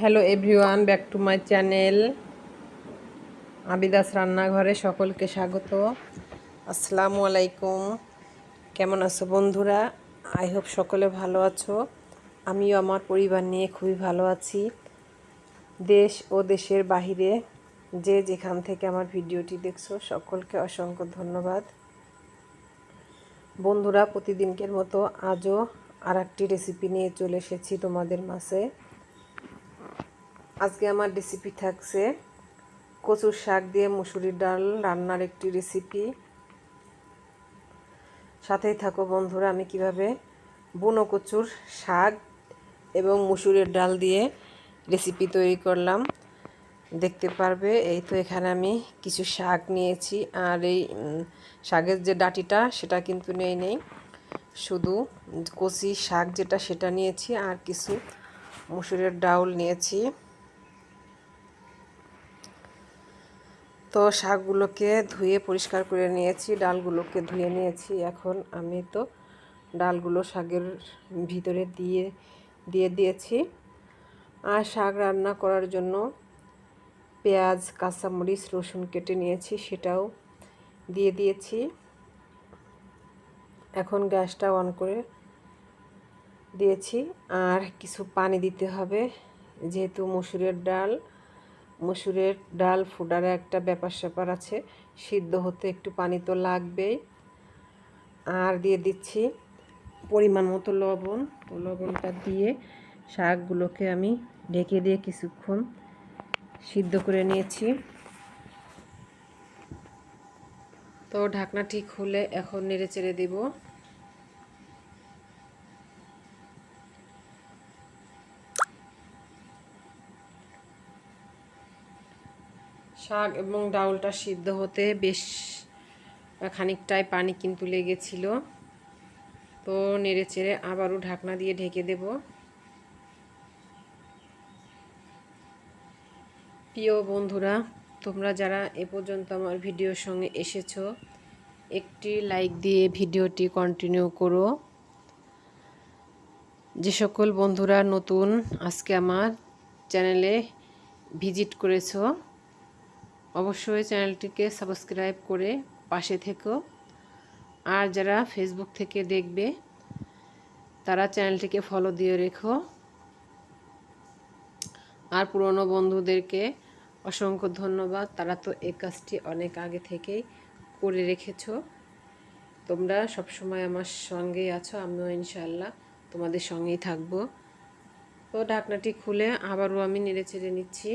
Hello everyone back to my channel Abida's রান্নাঘরে সকলকে স্বাগত। আসসালামু আলাইকুম। কেমন আছো বন্ধুরা? আই হোপ সকলে ভালো আছো। আমিও আমার পরিবার নিয়ে খুবই ভালো আছি। দেশ ও দেশের বাহিরে যে যেখান থেকে আমার ভিডিওটি দেখছ, সকলকে অসংখ্য ধন্যবাদ। বন্ধুরা, প্রতিদিনকের মতো আজও আর একটি রেসিপি নিয়ে চলে এসেছি তোমাদের মাঝে। আজকে আমার রেসিপি থাকছে কচুর শাক দিয়ে মুসুরির ডাল রান্নার একটি রেসিপি সাথেই থাকো বন্ধুরা, আমি কীভাবে বুনো কচুর শাক এবং মুসুরের ডাল দিয়ে রেসিপি তৈরি করলাম। দেখতে পারবে, এই তো এখানে আমি কিছু শাক নিয়েছি আর এই শাকের যে ডাটিটা সেটা কিন্তু নেই নেই। শুধু কচি শাক যেটা সেটা নিয়েছি আর কিছু মুসুরের ডাউল নিয়েছি। তো শাকগুলোকে ধুয়ে পরিষ্কার করে নিয়েছি, ডালগুলোকে ধুয়ে নিয়েছি। এখন আমি তো ডালগুলো শাকের ভিতরে দিয়ে দিয়ে দিয়েছি। আর শাক রান্না করার জন্য পেঁয়াজ, কাঁচামরিচ, রসুন কেটে নিয়েছি, সেটাও দিয়ে দিয়েছি। এখন গ্যাসটা অন করে দিয়েছি। আর কিছু পানি দিতে হবে, যেহেতু মসুরের ডাল মসুরের ডাল ফুটারে একটা ব্যাপার স্যাপার আছে, সিদ্ধ হতে একটু পানি তো লাগবেই। আর দিয়ে দিচ্ছি পরিমাণ মতো লবণ। তো লবণটা দিয়ে শাকগুলোকে আমি ঢেকে দিয়ে কিছুক্ষণ সিদ্ধ করে নিয়েছি। তো ঢাকনা ঠিক হলে এখন নেড়ে চেড়ে দেবো। শাক এবং ডাউলটা সিদ্ধ হতে বেশ খানিকটাই পানি কিন্তু লেগেছিল। তো নেড়ে চেড়ে আবারও ঢাকনা দিয়ে ঢেকে দেব। প্রিয় বন্ধুরা, তোমরা যারা এ পর্যন্ত আমার ভিডিওর সঙ্গে এসেছ, একটি লাইক দিয়ে ভিডিওটি কন্টিনিউ করো। যে সকল বন্ধুরা নতুন আজকে আমার চ্যানেলে ভিজিট করেছ অবশ্যই চ্যানেলটিকে সাবস্ক্রাইব করে পাশে থেকো। আর যারা ফেসবুক থেকে দেখবে, তারা চ্যানেলটিকে ফলো দিয়ে রেখো। আর পুরনো বন্ধুদেরকে অসংখ্য ধন্যবাদ। তারা তো এই কাজটি অনেক আগে থেকেই করে রেখেছ। তোমরা সবসময় আমার সঙ্গেই আছো, আমিও ইনশাল্লাহ তোমাদের সঙ্গেই থাকব। তো ঢাকনাটি খুলে আবারও আমি নেড়ে চেড়ে নিচ্ছি।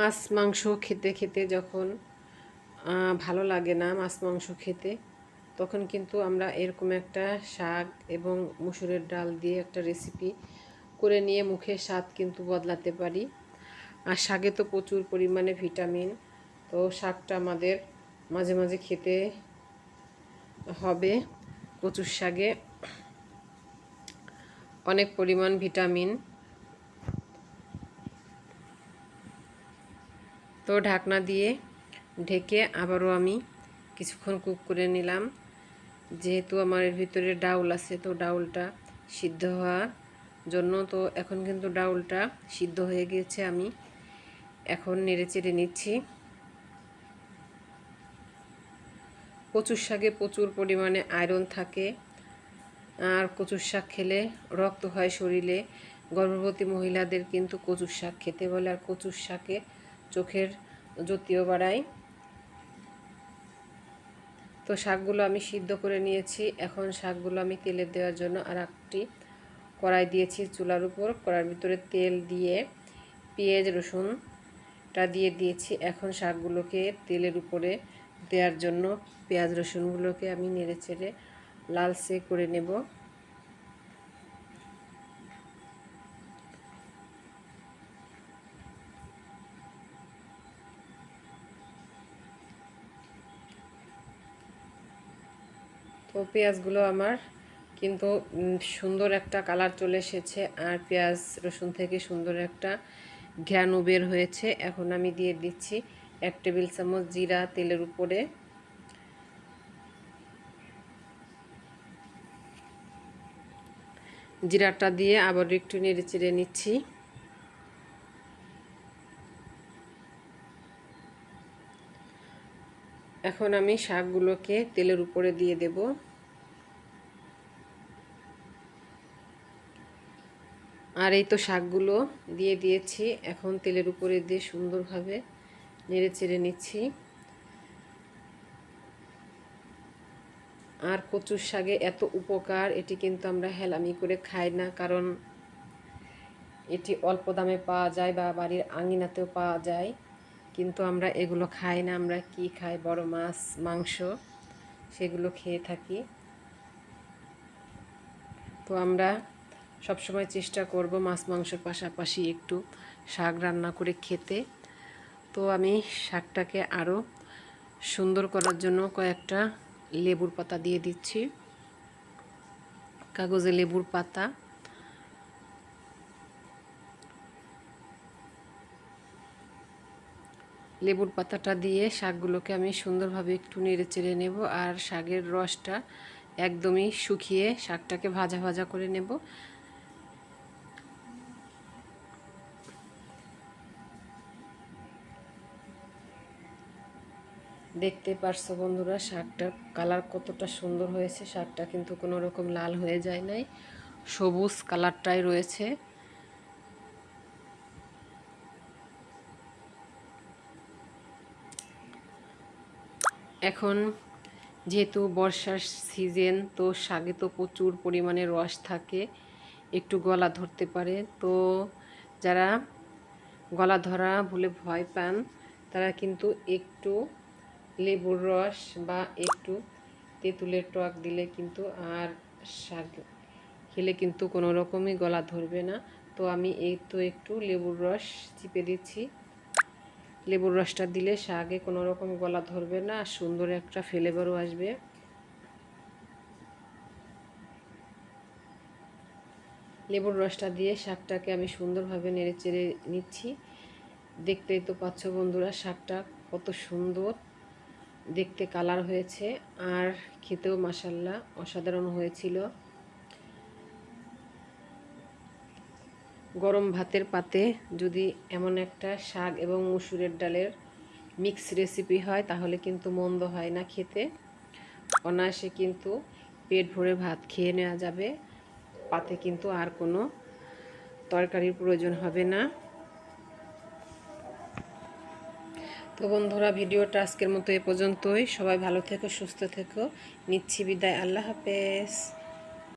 মাছ, মাংস খেতে খেতে যখন ভালো লাগে না মাছ, মাংস খেতে, তখন কিন্তু আমরা এরকম একটা শাক এবং মুসুরের ডাল দিয়ে একটা রেসিপি করে নিয়ে মুখের স্বাদ কিন্তু বদলাতে পারি। আর শাকে তো প্রচুর পরিমাণে ভিটামিন তো শাকটা আমাদের মাঝে মাঝে খেতে হবে। কচুর শাকে অনেক পরিমাণ ভিটামিন তো ঢাকনা দিয়ে ঢেকে আবারও আমি কিছুক্ষণ কুক করে নিলাম। যেহেতু আমার এর ভিতরে ডাউল আছে, তো ডাউলটা সিদ্ধ হওয়ার জন্য, তো এখন কিন্তু ডাউলটা সিদ্ধ হয়ে গিয়েছে আমি এখন নেড়ে চেড়ে নিচ্ছি। কচুর শাকে প্রচুর পরিমাণে আয়রন থাকে, আর কচুর শাক খেলে রক্ত হয় শরীরে। গর্ভবতী মহিলাদের কিন্তু কচুর শাক খেতে বলে, আর কচুর শাকে চোখের জ্যোতিও বাড়ায় তো শাকগুলো আমি সিদ্ধ করে নিয়েছি। এখন শাকগুলো আমি তেলে দেওয়ার জন্য আর একটি কড়াই দিয়েছি চুলার উপর। কড়ার ভিতরে তেল দিয়ে পেঁয়াজ, রসুনটা দিয়ে দিয়েছি। এখন শাকগুলোকে তেলের উপরে দেওয়ার জন্য পেঁয়াজ, রসুনগুলোকে আমি নেড়ে চেড়ে লালচে করে নেব। পেঁয়াজগুলো আমার, কিন্তু সুন্দর একটা কালার চলে এসেছে। আর পেঁয়াজ রসুন থেকে সুন্দর একটা ঘ্রাণও বের হয়েছে। এখন আমি দিয়ে দিচ্ছি এক টেবিল চামচ জিরা তেলের উপরে। জিরাটা দিয়ে আবার একটু নেড়ে চেড়ে নিচ্ছি। এখন আমি শাকগুলোকে তেলের উপরে দিয়ে দেব। আর এই তো শাকগুলো দিয়ে দিয়েছি। এখন তেলের উপরে দিয়ে সুন্দরভাবে নেড়ে চেড়ে নিচ্ছি। আর কচুর শাকে এত উপকার, এটি কিন্তু আমরা হেলামি করে খাই না, কারণ এটি অল্প দামে পাওয়া যায় বা বাড়ির আঙিনাতেও পাওয়া যায়। কিন্তু আমরা এগুলো খাই না, আমরা কি খাই? বড় মাছ, মাংস, সেগুলো খেয়ে থাকি। তো আমরা সবসময় চেষ্টা করব মাছ মাংসের পাশাপাশি একটু শাক রান্না করে খেতে। তো আমি শাকটাকে আরও সুন্দর করার জন্য কয়েকটা লেবুর পাতা দিয়ে দিচ্ছি। কাগজে লেবুর পাতা। লেবুর পাতাটা দিয়ে শাকগুলোকে আমি সুন্দরভাবে একটু নেড়ে চেড়ে নেব আর শাকের রসটা একদমই শুকিয়ে শাকটাকে ভাজা ভাজা করে নেব। দেখতে পারছ বন্ধুরা শাকটার কালার কতটা সুন্দর হয়েছে, শাকটা কিন্তু কোনো রকম লাল হয়ে যায় নাই, সবুজ কালারটাই রয়েছে। এখন যেহেতু বর্ষার সিজন তো শাকে তো প্রচুর পরিমাণে রস থাকে, একটু গলা ধরতে পারে, তো যারা গলা ধরা বলে ভয় পান, তারা কিন্তু একটু লেবুর রস বা একটু তেঁতুলের টক দিলে কিন্তু আর শাক খেলে কিন্তু কোনো রকমই গলা ধরবে না। তো আমি এই তো একটু লেবুর রস চিপে দিচ্ছি। লেবুর রসটা দিলে শাকে কোনো রকম গলা ধরবে না আর সুন্দর একটা ফ্লেভারও আসবে। লেবুর রসটা দিয়ে শাকটাকে আমি সুন্দরভাবে নেড়ে চেড়ে নিচ্ছি। দেখতেই তো পাচ্ছ বন্ধুরা, শাকটা কত সুন্দর। দেখতে কালার হয়েছে আর খেতেও মাসাল্লা অসাধারণ হয়েছিল। গরম ভাতের পাতে যদি এমন একটা শাক এবং মুসুরের ডালের মিক্স রেসিপি হয়, তাহলে কিন্তু মন্দ হয় না খেতে। অনায়াসে কিন্তু পেট ভরে ভাত খেয়ে নেওয়া যাবে, পাতে কিন্তু আর কোনো তরকারির প্রয়োজন হবে না। তো বন্ধুরা, ভিডিওটা আজকের মতো এ পর্যন্তই। সবাই ভালো থেকো, সুস্থ থেকো। নিচ্ছি বিদায়। আল্লাহ হাফেজ।